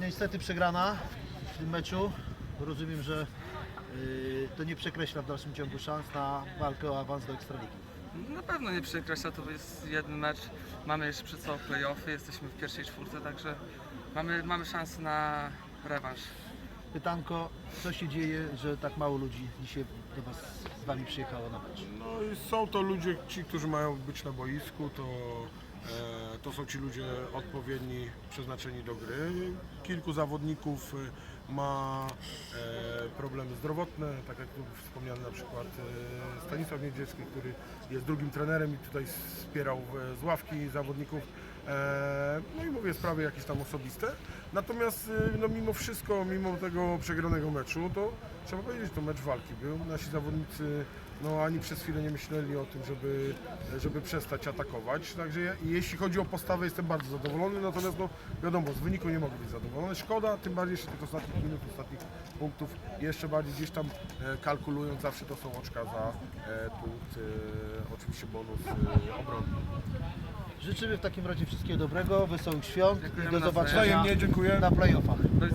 niestety przegrana w tym meczu. Rozumiem, że y, to nie przekreśla w dalszym ciągu szans na walkę o awans do Ekstraligi. Na pewno nie przekreśla, to jest jeden mecz. Mamy jeszcze przed sobą playoffy, jesteśmy w pierwszej czwórce, także mamy, mamy szansę na rewanż. Pytanko, co się dzieje, że tak mało ludzi dzisiaj do Was z Wami przyjechało na mecz? No i są to ludzie, ci, którzy mają być na boisku, to, to są ci ludzie odpowiedni, przeznaczeni do gry. Kilku zawodników e, ma e, problemy zdrowotne, tak jak tu wspomniany na przykład e, Stanisław Niedzielski, który jest drugim trenerem i tutaj wspierał e, z ławki zawodników. E, no mówię sprawy jakieś tam osobiste. Natomiast e, no mimo wszystko, mimo tego przegranego meczu, to trzeba powiedzieć, to mecz walki był. Nasi zawodnicy no ani przez chwilę nie myśleli o tym, żeby, żeby przestać atakować. Także ja, jeśli chodzi o postawę, jestem bardzo zadowolony, natomiast no, wiadomo, z wyniku nie mogę być zadowolony. Szkoda, tym bardziej jeszcze tych ostatnich minut, ostatnich punktów, jeszcze bardziej gdzieś tam e, kalkulując, zawsze to są oczka za e, punkt, e, oczywiście bonus e, obrony. Życzymy w takim razie wszystkiego dobrego, wesołych świąt i Dziękujemy do zobaczenia Wzajemnie dziękuję. na playoffach. Do widzenia.